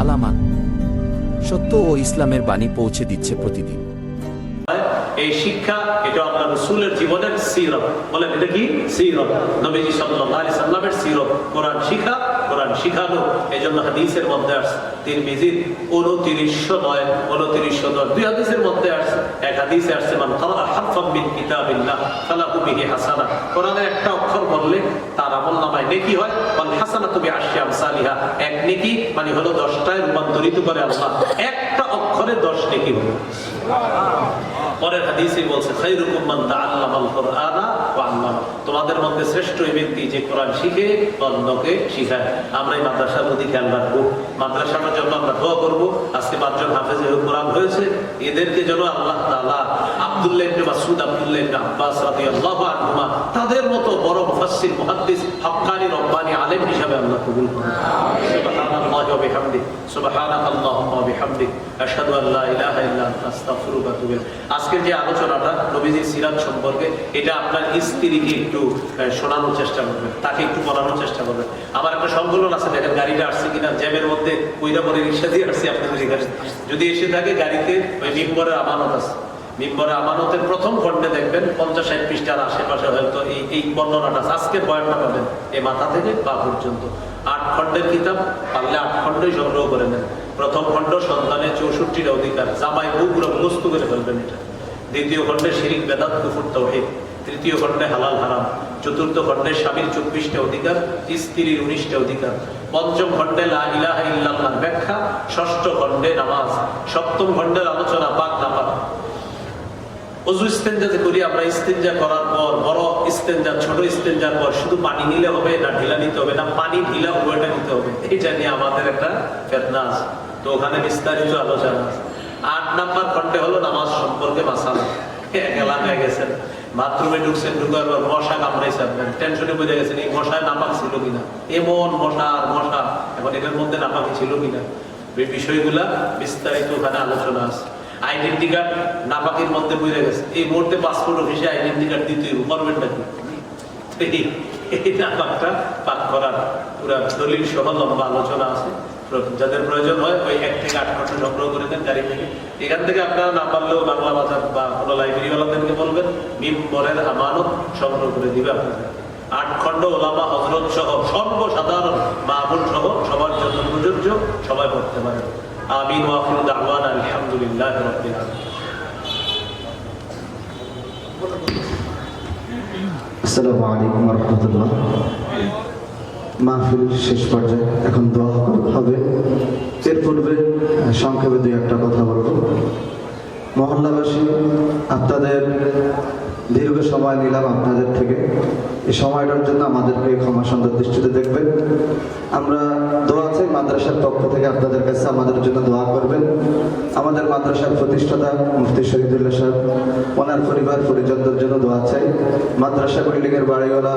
আলামান সত্য ও ইসলামের বাণী পৌঁছে দিচ্ছে প্রতিদিন। এই শিক্ষা এটা আপনার রসুলের জীবনের সিরত। বলেন, এটা কি? সিরত। নবীজি আলাইহি সাল্লামের সিরত। কোরআন শিখা কোরআন শিখানো এই জন্য হাদিসের মধ্যে আসছে। তিন মিজির উনতিরিশশো নয়, উনতিরিশশো দশ, দুই হাদিসের মধ্যে আসছে। এক হাদিসে আসছে, মান মিন কিতাবিল্লাহ হাসানা। কোরআনের একটা অক্ষর বললে তার আমল নামায় নেকি হয়, ওয়াল হাসানাতু বিআশরি আমসালিহা। এক নেকি মানে হলো 10টায় রূপান্তরিত করে আল্লাহ। একটা অক্ষরে 10 নেকি হলো পরের হাদিসে বলছে খাইরুকুম মান তাআল্লামাল কুরআনা ওয়া আল্লামা তোমাদের মধ্যে শ্রেষ্ঠ ওই ব্যক্তি যে কোরআন শিখে অন্যকে শিখায়। আমরা এই মাদ্রাসার প্রতি খেয়াল রাখব। মাদ্রাসাটার জন্য আমরা দোয়া করব, আজকে পাঁচজন হাফেজ কোরআন হয়েছে, এদেরকে যেন আল্লাহ তাআলা আব্দুল্লাহ ইবনে মাসউদ, আব্দুল্লাহ ইবনে আব্বাস রাদিয়াল্লাহু আনহুমা তাদের মতো বড় মুফাসসির, মুহাদ্দিস হাক্কানি রব্বানি আলেম হিসাবে আল্লাহ কবুল করুন। সুবহানাল্লাহি ওয়া বিহামদিহি, সুবহানাকাল্লাহুম্মা ওয়া বিহামদিক আশহাদু আল লা ইলাহা ইল্লা আনতা, আস্তাগফিরুকা ওয়া আতুবু ইলাইক। যে আলোচনাটা নবীজির সিরাত সম্পর্কে, এটা আপনার স্ত্রীকে একটু শোনানোর চেষ্টা করবেন, তাকে একটু বলানোর চেষ্টা করবেন। আমার একটা সংকলন আছে, দেখেন গাড়িটা আসছে কিনা, জ্যামের মধ্যে কইরা পরে রিক্সা দিয়ে আসছি আপনাদের এখানে যদি এসে থাকে গাড়িতে, ওই মিম্বরের আমানত আছে। মিম্বরে আমানতের প্রথম খণ্ডে দেখবেন, পঞ্চাশ ষাট পৃষ্ঠার আশেপাশে হয়তো এই এই বর্ণনাটা আছে। আজকের বয়ানটা পাবেন এই মাথা থেকে পা পর্যন্ত। আট খণ্ডের কিতাব, পারলে আট খণ্ডই সংগ্রহ করে নেন। প্রথম খণ্ড সন্তানের চৌষট্টিটা অধিকার, জামাই পুরো মুস্ত করে ফেলবেন এটা। দ্বিতীয় খণ্ডে শিরিক, বেদাত, কুফুর, তৌহিদ। তৃতীয় খণ্ডে হালাল, হারাম। চতুর্থ খণ্ডে স্বামীর চব্বিশটা অধিকার, স্ত্রীর উনিশটা অধিকার। পঞ্চম খণ্ডে ব্যাখ্যা, ষষ্ঠ খণ্ডে নামাজ, সপ্তম খণ্ডের আলোচনা, পাক না পাক অজু ইস্তেঞ্জা যে করি, আমরা ইস্তেঞ্জা করার পর, বড় ইস্তেঞ্জা ছোট ইস্তেঞ্জার পর, শুধু পানি নিলে হবে না ঢিলা নিতে হবে না, পানি ঢিলা উভয়টা নিতে হবে। এটা নিয়ে আমাদের একটা ফেতনা আছে। তো ওখানে বিস্তারিত আলোচনা আছে। আট নাম্বার খণ্ডে হলো নামাজ সম্পর্কে মাসালা। এলাকায় গেছেন বাথরুমে ঢুকছেন ঢুকার পর মশা টেনশনে বুঝে গেছেন, এই মশায় নাপাক ছিল কিনা? এমন মশা আর মশা, এখন মধ্যে নাপাকি ছিল কিনা? এই বিস্তারিত ওখানে আলোচনা আছে। আইডেন্টি কার্ড মধ্যে বুঝে গেছে। এই মুহূর্তে পাসপোর্ট অফিসে আইডেন্টি কার্ড দিতে করবেনটা কি এই- এই নাপাকটা পাক করার পুরা দলিল সহ লম্বা আলোচনা আছে। যাদের প্রয়োজন হয় ওই এক থেকে আট ঘণ্টা সংগ্রহ করে দেন গাড়ি থেকে এখান থেকে আপনারা না পারলেও বাংলা বাজার বা কোনো লাইব্রেরিওয়ালাদেরকে বলবেন মিম্বরের আমানত সংগ্রহ করে দিবে আপনাদের। আট খণ্ড ওলামা, হজরত সহ সর্বসাধারণ মাহবুল সহ সবার জন্য প্রযোজ্য, সবাই পড়তে পারেন। আমিন ওয়াফির দাওয়ান, আলহামদুলিল্লাহ রাব্বিল আলামিন। আসসালামু আলাইকুম রহমতুল্লাহ। মাহফিল শেষ পর্যায়ে এখন দোয়া হবে। এর পূর্বে সংক্ষেপে দুই একটা কথা বলব। মহল্লাবাসী, আপনাদের দীর্ঘ সময় নিলাম আপনাদের থেকে। এই সময়টার জন্য আমাদেরকে ক্ষমা সুন্দর দৃষ্টিতে দেখবেন। আমরা দোয়া চাই মাদ্রাসার পক্ষ থেকে আপনাদের কাছে আমাদের জন্য দোয়া করবেন। আমাদের মাদ্রাসার প্রতিষ্ঠাতা মুফতি শহীদুল্লাহ সাহেব, ওনার পরিবার পরিজনদের জন্য দোয়া মাদ্রাসা বিল্ডিং এর বাড়িওয়ালা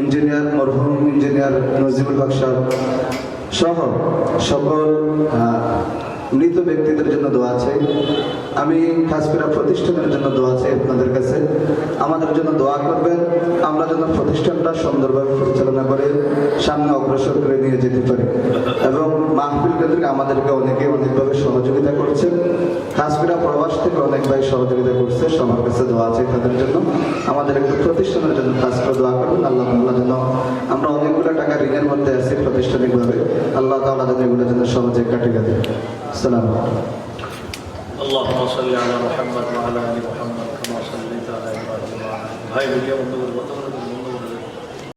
ইঞ্জিনিয়ার মরহুম ইঞ্জিনিয়ার নজিবুল হক সাহেব সহ সকল মৃত ব্যক্তিদের জন্য দোয়া আছে। আমি খাসপিরা প্রতিষ্ঠানের জন্য দোয়া চাই আপনাদের কাছে। আমাদের জন্য দোয়া করবেন। আমরা যেন প্রতিষ্ঠানটা সুন্দরভাবে পরিচালনা করে, সামনে অগ্রসর করে নিয়ে যেতে পারি। এবং মাহফিল কেন্দ্রিক আমাদেরকে অনেকে অনেকভাবে সবার কাছে দোয়া আছে তাদের জন্য আমাদের একটু প্রতিষ্ঠানের জন্য কাজ করে দোয়া করবেন আল্লাহ তাআলা যেন আমরা অনেকগুলো টাকা ঋণের মধ্যে আছি প্রাতিষ্ঠানিকভাবে আল্লাহ তাআলা যেন এগুলো যেন সহজে কাটিয়ে দেয় আসসালামু আলাইকুম اللهم صل على محمد وعلى ال محمد كما صليت على ابراهيم وعلى ال ভাই